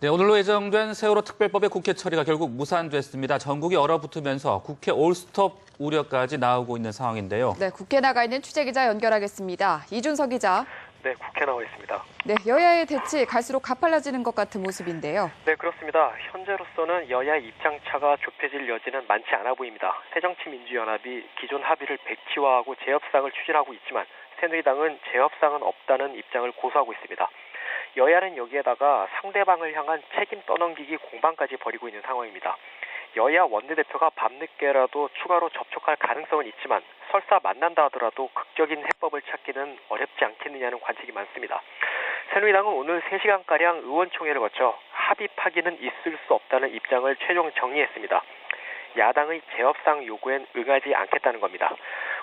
네, 오늘로 예정된 세월호 특별법의 국회 처리가 결국 무산됐습니다. 전국이 얼어붙으면서 국회 올스톱 우려까지 나오고 있는 상황인데요. 네, 국회 나가 있는 취재 기자 연결하겠습니다. 이준석 기자. 네, 국회 나와 있습니다. 네, 여야의 대치 갈수록 가팔라지는 것 같은 모습인데요. 네, 그렇습니다. 현재로서는 여야 입장차가 좁혀질 여지는 많지 않아 보입니다. 새정치민주연합이 기존 합의를 백지화하고 재협상을 추진하고 있지만 새누리당은 재협상은 없다는 입장을 고수하고 있습니다. 여야는 여기에다가 상대방을 향한 책임 떠넘기기 공방까지 벌이고 있는 상황입니다. 여야 원내대표가 밤늦게라도 추가로 접촉할 가능성은 있지만 설사 만난다 하더라도 극적인 해법을 찾기는 어렵지 않겠느냐는 관측이 많습니다. 새누리당은 오늘 3시간가량 의원총회를 거쳐 합의 파기는 있을 수 없다는 입장을 최종 정리했습니다. 야당의 재협상 요구엔 응하지 않겠다는 겁니다.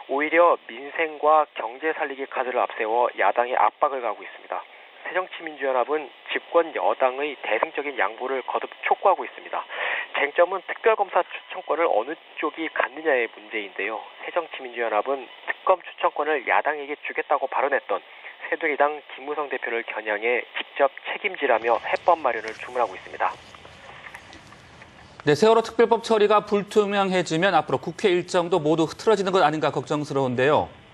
오히려 민생과 경제 살리기 카드를 앞세워 야당의 압박을 가하고 있습니다. 새정치민주연합은 집권 여당의 대승적인 양보를 거듭 촉구하고 있습니다. 쟁점은 특별검사 추천권을 어느 쪽이 갖느냐의 문제인데요. 새정치민주연합은 특검 추천권을 야당에게 주겠다고 발언했던 새누리당 김무성 대표를 겨냥해 직접 책임지라며 해법 마련을 주문하고 있습니다. 네, 세월호 특별법 처리가 불투명해지면 앞으로 국회 일정도 모두 흐트러지는 것 아닌가 걱정스러운데요.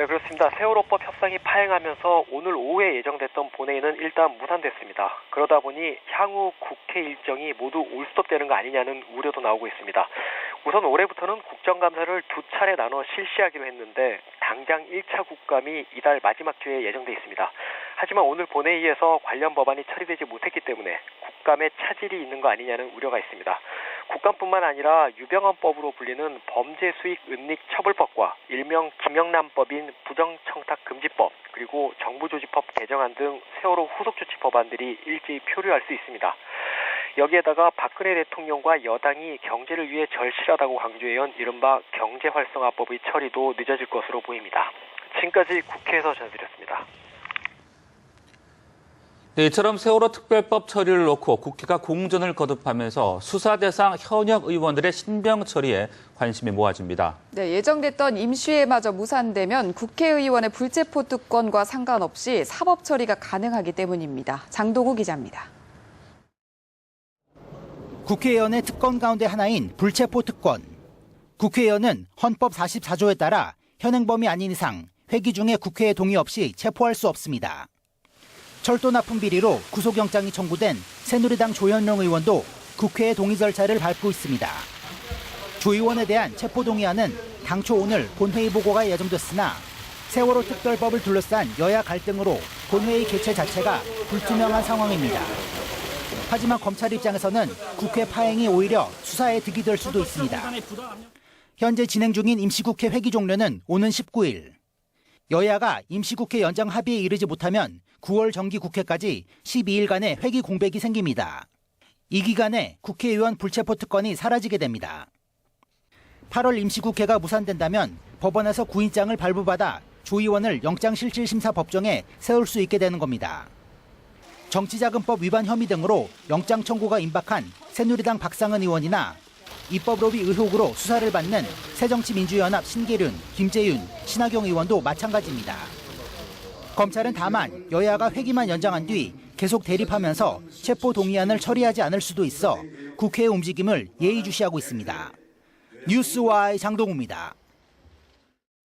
네, 그렇습니다. 세월호법 협상이 파행하면서 오늘 오후에 예정됐던 본회의는 일단 무산됐습니다. 그러다 보니 향후 국회 일정이 모두 올스톱되는 거 아니냐는 우려도 나오고 있습니다. 우선 올해부터는 국정감사를 두 차례 나눠 실시하기로 했는데 당장 1차 국감이 이달 마지막 주에 예정돼 있습니다. 하지만 오늘 본회의에서 관련 법안이 처리되지 못했기 때문에 국감에 차질이 있는 거 아니냐는 우려가 있습니다. 국감뿐만 아니라 유병헌법으로 불리는 범죄 수익 은닉 처벌법과 일명 김영란법인 부정청탁금지법 그리고 정부조직법 개정안 등 세월호 후속 조치 법안들이 일제히 표류할 수 있습니다. 여기에다가 박근혜 대통령과 여당이 경제를 위해 절실하다고 강조해온 이른바 경제활성화법의 처리도 늦어질 것으로 보입니다. 지금까지 국회에서 전해드렸습니다. 네, 이처럼 세월호 특별법 처리를 놓고 국회가 공전을 거듭하면서 수사 대상 현역 의원들의 신병 처리에 관심이 모아집니다. 네, 예정됐던 임시회마저 무산되면 국회의원의 불체포 특권과 상관없이 사법 처리가 가능하기 때문입니다. 장동우 기자입니다. 국회의원의 특권 가운데 하나인 불체포 특권. 국회의원은 헌법 44조에 따라 현행범이 아닌 이상 회기 중에 국회의 동의 없이 체포할 수 없습니다. 철도 납품 비리로 구속영장이 청구된 새누리당 조현long 의원도 국회의 동의 절차를 밟고 있습니다. 조 의원에 대한 체포 동의안은 당초 오늘 본회의 보고가 예정됐으나 세월호 특별법을 둘러싼 여야 갈등으로 본회의 개최 자체가 불투명한 상황입니다. 하지만 검찰 입장에서는 국회 파행이 오히려 수사에 득이 될 수도 있습니다. 현재 진행 중인 임시국회 회기 종료는 오는 19일. 여야가 임시국회 연장 합의에 이르지 못하면 9월 정기국회까지 12일간의 회기 공백이 생깁니다. 이 기간에 국회의원 불체포 특권이 사라지게 됩니다. 8월 임시국회가 무산된다면 법원에서 구인장을 발부받아 조 의원을 영장실질심사 법정에 세울 수 있게 되는 겁니다. 정치자금법 위반 혐의 등으로 영장 청구가 임박한 새누리당 박상은 의원이나 입법 로비 의혹으로 수사를 받는 새정치민주연합 신계륜, 김재윤, 신하경 의원도 마찬가지입니다. 검찰은 다만 여야가 회기만 연장한 뒤 계속 대립하면서 체포 동의안을 처리하지 않을 수도 있어 국회의 움직임을 예의주시하고 있습니다. 뉴스와의 장동우입니다.